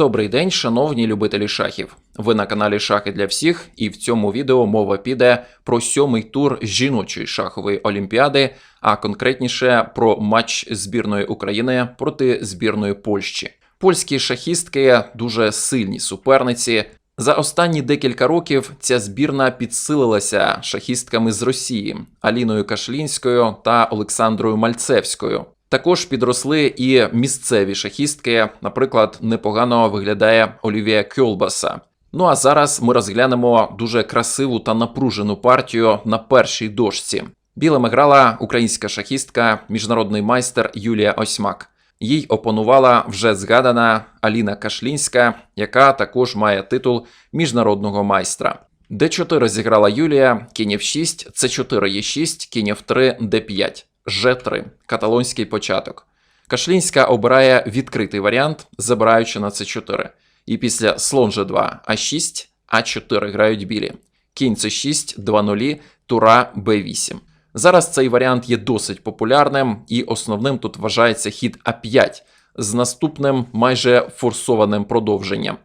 Добрий день, шановні любителі шахів. Ви на каналі Шахи для всіх, і в цьому відео мова піде про сьомий тур жіночої шахової олімпіади, а конкретніше про матч збірної України проти збірної Польщі. Польські шахістки дуже сильні суперниці. За останні декілька років ця збірна підсилилася шахістками з Росії Аліною Кашлінською та Олександрою Мальцевською. Також підросли і місцеві шахістки. Наприклад, непогано виглядає Олівія Кьолбаса. Ну а зараз ми розглянемо дуже красиву та напружену партію на першій дошці. Білими грала українська шахістка, міжнародний майстер Юлія Осьмак. Їй опонувала вже згадана Аліна Кашлінська, яка також має титул міжнародного майстра. Д4 зіграла Юлія, кінь F6, С4 Е6, кінь F3, Д5, Ж3, каталонський початок. Кашлінська обирає відкритий варіант, забираючи на С4. І після слон Ж2, А6, А4 грають білі. Кінь С6, 2-0, тура Б8. Зараз цей варіант є досить популярним, і основним тут вважається хід А5 з наступним майже форсованим продовженням.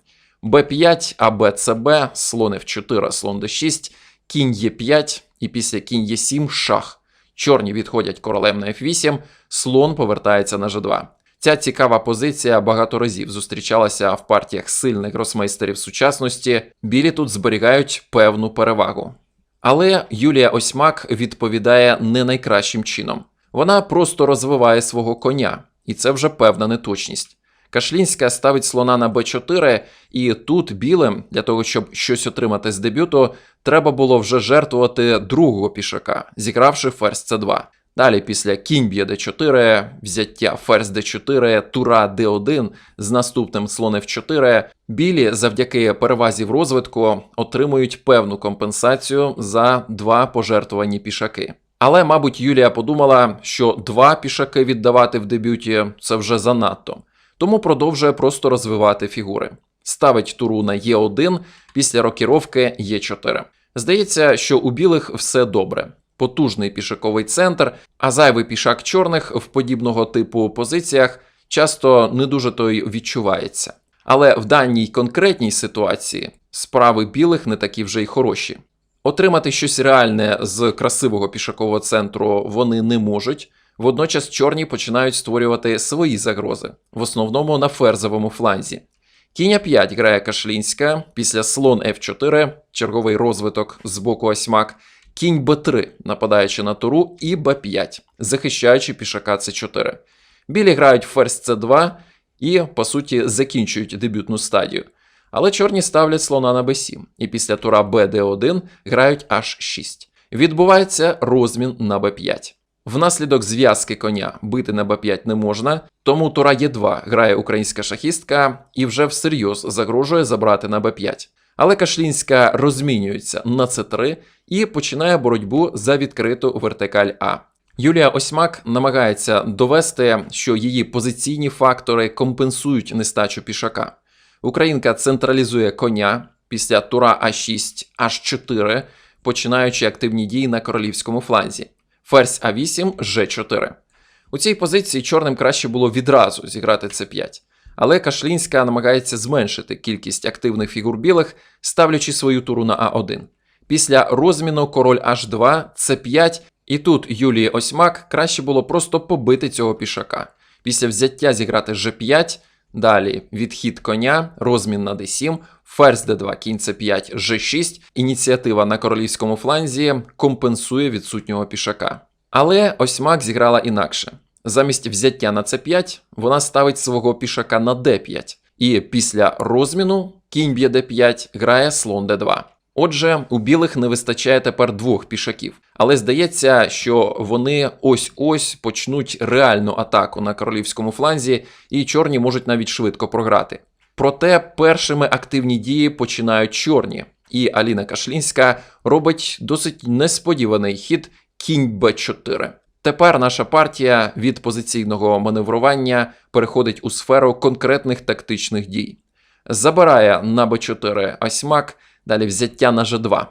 Б5, АБЦБ, слон F4, слон Д6, кінь Е5 і після кінь Е7 шах. Чорні відходять королем на F8, слон повертається на G2. Ця цікава позиція багато разів зустрічалася в партіях сильних гросмейстерів сучасності. Білі тут зберігають певну перевагу. Але Юлія Осьмак відповідає не найкращим чином. Вона просто розвиває свого коня, і це вже певна неточність. Кашлінська ставить слона на Б4, і тут білим, для того, щоб щось отримати з дебюту, треба було вже жертвувати другого пішака, зігравши ферзь С2. Далі, після кінь б'є Д4, взяття ферзь Д4, тура Д1 з наступним слон F4, білі завдяки перевазі в розвитку отримують певну компенсацію за два пожертвувані пішаки. Але, мабуть, Юлія подумала, що два пішаки віддавати в дебюті це вже занадто, тому продовжує просто розвивати фігури. Ставить туру на Е1 після рокіровки Е4. Здається, що у білих все добре потужний пішаковий центр, а зайвий пішак чорних в подібного типу позиціях часто не дуже то й відчувається. Але в даній конкретній ситуації справи білих не такі вже й хороші. Отримати щось реальне з красивого пішакового центру вони не можуть. Водночас чорні починають створювати свої загрози, в основному на ферзовому фланзі. Кінь 5 грає Кашлінська, після слон F4, черговий розвиток з боку осьмак, кінь Б3, нападаючи на туру, і Б5, захищаючи пішака С4. Білі грають ферзь С2 і, по суті, закінчують дебютну стадію. Але чорні ставлять слона на Б7, і після тура БД1 грають H6. Відбувається розмін на Б5. Внаслідок зв'язки коня бити на Б5 не можна, тому тура Е2 грає українська шахістка і вже всерйоз загрожує забрати на Б5. Але Кашлінська розмінюється на С3 і починає боротьбу за відкриту вертикаль А. Юлія Осьмак намагається довести, що її позиційні фактори компенсують нестачу пішака. Українка централізує коня після тура А6, H4, починаючи активні дії на королівському фланзі. Ферзь А8, Ж4. У цій позиції чорним краще було відразу зіграти С5. Але Кашлінська намагається зменшити кількість активних фігур білих, ставлячи свою туру на А1. Після розміну король H2, С5, і тут Юлії Осьмак краще було просто побити цього пішака. Після взяття зіграти G5, далі відхід коня, розмін на D7, ферзь D2, кінь С5, G6, ініціатива на королівському фланзі компенсує відсутнього пішака. Але Осьмак зіграла інакше. Замість взяття на c 5 вона ставить свого пішака на d5, і після розміну кінь б'є d5 грає слон d2. Отже, у білих не вистачає тепер двох пішаків, але здається, що вони ось-ось почнуть реальну атаку на королівському фланзі, і чорні можуть навіть швидко програти. Проте першими активні дії починають чорні, і Аліна Кашлінська робить досить несподіваний хід кінь b4. Тепер наша партія від позиційного маневрування переходить у сферу конкретних тактичних дій. Забирає на Б4 осьмак, далі взяття на Ж2.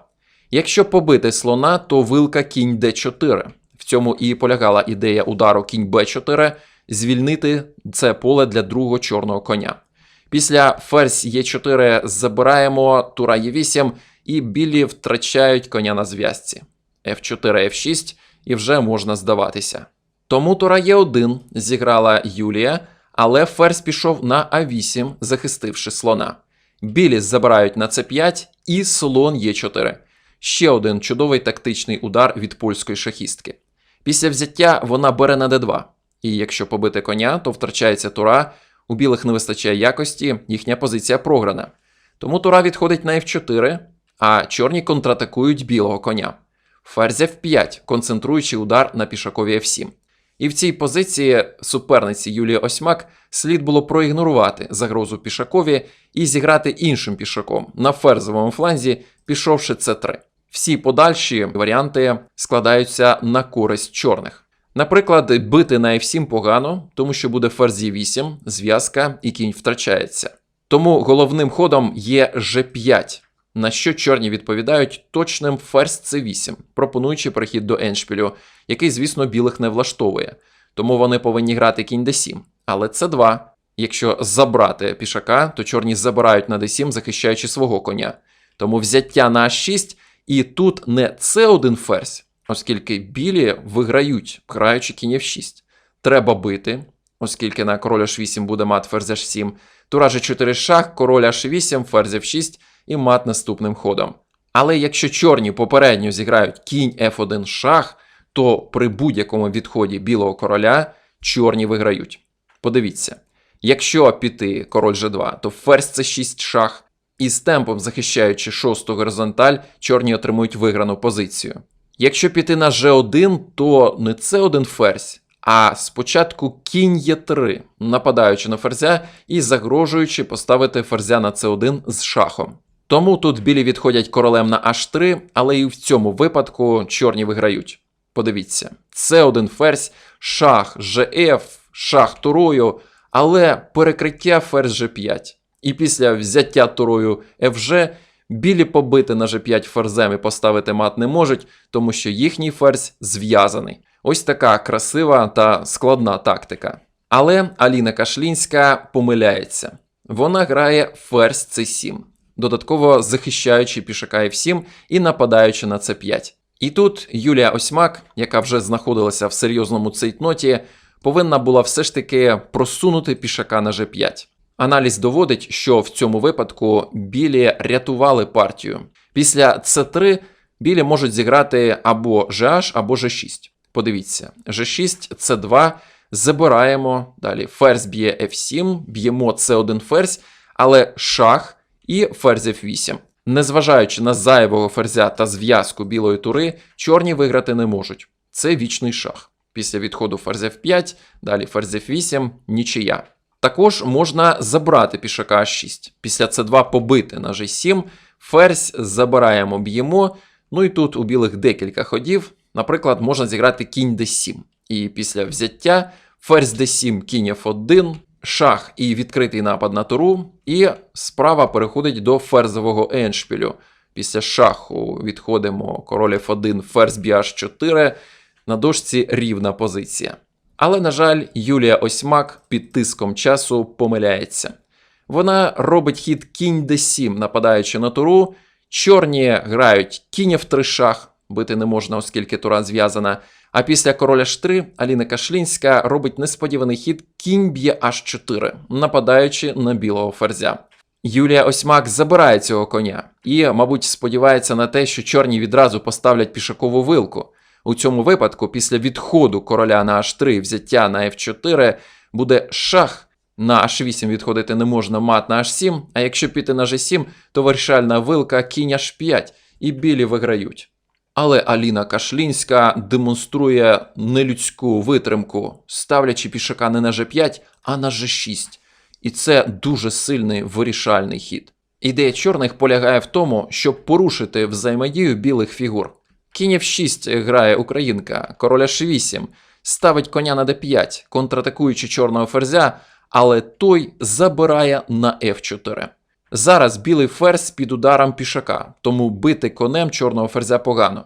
Якщо побити слона, то вилка кінь Д4. В цьому і полягала ідея удару кінь Б4 звільнити це поле для другого чорного коня. Після ферзь Е4 забираємо тура Е8, і білі втрачають коня на зв'язці. F4, F6, і вже можна здаватися. Тому тура Е1 зіграла Юлія, але ферзь пішов на А8, захистивши слона. Білі забирають на С5 і слон Е4. Ще один чудовий тактичний удар від польської шахістки. Після взяття вона бере на d2. І якщо побити коня, то втрачається тура, у білих не вистачає якості, їхня позиція програна. Тому тура відходить на F4, а чорні контратакують білого коня. Ферзь F5, концентруючи удар на пішакові F7. І в цій позиції суперниці Юлії Осьмак слід було проігнорувати загрозу пішакові і зіграти іншим пішаком на ферзовому фланзі, пішовши С3. Всі подальші варіанти складаються на користь чорних. Наприклад, бити на F7 погано, тому що буде ферзь Е8, зв'язка і кінь втрачається. Тому головним ходом є G5, на що чорні відповідають точним ферзь C8, пропонуючи перехід до еншпілю, який, звісно, білих не влаштовує. Тому вони повинні грати кінь d7. Але С2. Якщо забрати пішака, то чорні забирають на d7, захищаючи свого коня. Тому взяття на А6, і тут не С1 ферзь, оскільки білі виграють, граючи кінь F6. Треба бити, оскільки на король H8 буде мат ферзь H7, тура G4 шах, король H8, ферзь F6 і мат наступним ходом. Але якщо чорні попередньо зіграють кінь F1 шах, то при будь-якому відході білого короля чорні виграють. Подивіться, якщо піти король G2, то ферзь C6 шах, і з темпом захищаючи шосту горизонталь, чорні отримують виграну позицію. Якщо піти на G1, то не це один ферзь, а спочатку кінь Е3, нападаючи на ферзя і загрожуючи поставити ферзя на С1 з шахом. Тому тут білі відходять королем на H3, але і в цьому випадку чорні виграють. Подивіться, це один ферзь, шах GF, шах турою, але перекриття ферзь G5. І після взяття турою FG білі побити на G5 ферзем і поставити мат не можуть, тому що їхній ферзь зв'язаний. Ось така красива та складна тактика. Але Аліна Кашлінська помиляється. Вона грає ферзь C7, додатково захищаючи пішака F7 і нападаючи на C5. І тут Юлія Осьмак, яка вже знаходилася в серйозному цейтноті, повинна була все ж таки просунути пішака на G5. Аналіз доводить, що в цьому випадку білі рятували партію. Після С3 білі можуть зіграти або GH, або G6. Подивіться, G6, C2, забираємо. Далі ферзь б'є F7, б'ємо C1 ферзь, але шах і ферзь F8. Незважаючи на зайвого ферзя та зв'язку білої тури, чорні виграти не можуть. Це вічний шах. Після відходу ферзь F5, далі ферзь F8, нічия. Також можна забрати пішака А6. Після С2 побити на G7, ферзь забираємо, б'ємо. Ну і тут у білих декілька ходів. Наприклад, можна зіграти кінь d7. І після взяття ферзь d7, кінь f1, шах і відкритий напад на туру, і справа переходить до ферзового еншпілю. Після шаху відходимо король f1, ферзь bh4, на дошці рівна позиція. Але, на жаль, Юлія Осьмак під тиском часу помиляється. Вона робить хід кінь d7, нападаючи на туру. Чорні грають кінь f3 шах, бити не можна, оскільки тура зв'язана. А після короля H3 Аліна Кашлінська робить несподіваний хід кінь б'є H4, нападаючи на білого ферзя. Юлія Осьмак забирає цього коня і, мабуть, сподівається на те, що чорні відразу поставлять пішакову вилку. У цьому випадку, після відходу короля на H3 взяття на F4 буде шах. На H8 відходити не можна мат на H7, а якщо піти на G7, то вирішальна вилка кінь H5 і білі виграють. Але Аліна Кашлінська демонструє нелюдську витримку, ставлячи пішака не на G5, а на G6. І це дуже сильний вирішальний хід. Ідея чорних полягає в тому, щоб порушити взаємодію білих фігур. Кінь F6 грає українка, король H8, ставить коня на d5, контратакуючи чорного ферзя, але той забирає на F4. Зараз білий ферзь під ударом пішака, тому бити конем чорного ферзя погано.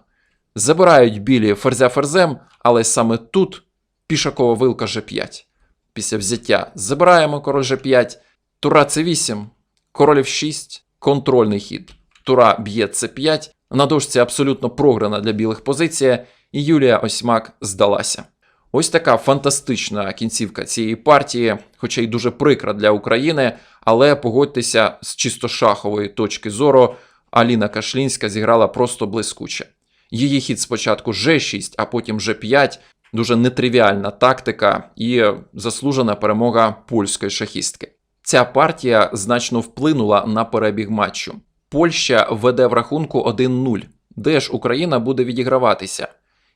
Забирають білі ферзя ферзем, але саме тут пішакова вилка G5. Після взяття забираємо король G5, Тура С8, король F6, контрольний хід. Тура б'є С5. На дошці абсолютно програна для білих позиція, і Юлія Осьмак здалася. Ось така фантастична кінцівка цієї партії, хоча й дуже прикра для України, але погодьтеся, з чисто шахової точки зору Аліна Кашлінська зіграла просто блискуче. Її хід спочатку G6, а потім G5 дуже нетривіальна тактика і заслужена перемога польської шахістки. Ця партія значно вплинула на перебіг матчу. Польща веде в рахунку 1-0. Де ж Україна буде відіграватися?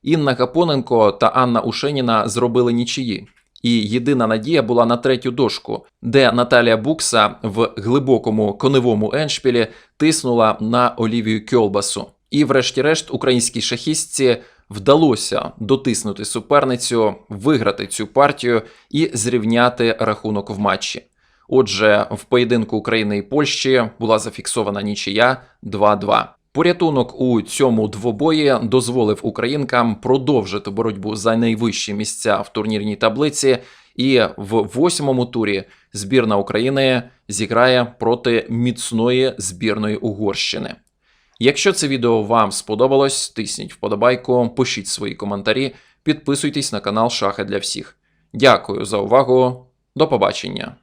Інна Гапоненко та Анна Ушеніна зробили нічиї. І єдина надія була на третю дошку, де Наталія Букса в глибокому коневому еншпілі тиснула на Олівію Кьолбасу. І, врешті-решт, українській шахістці вдалося дотиснути суперницю, виграти цю партію і зрівняти рахунок в матчі. Отже, в поєдинку України і Польщі була зафіксована нічия 2-2. Порятунок у цьому двобої дозволив українкам продовжити боротьбу за найвищі місця в турнірній таблиці. І в восьмому турі збірна України зіграє проти міцної збірної Угорщини. Якщо це відео вам сподобалось, тисніть вподобайку, пишіть свої коментарі, підписуйтесь на канал Шахи для всіх. Дякую за увагу. До побачення.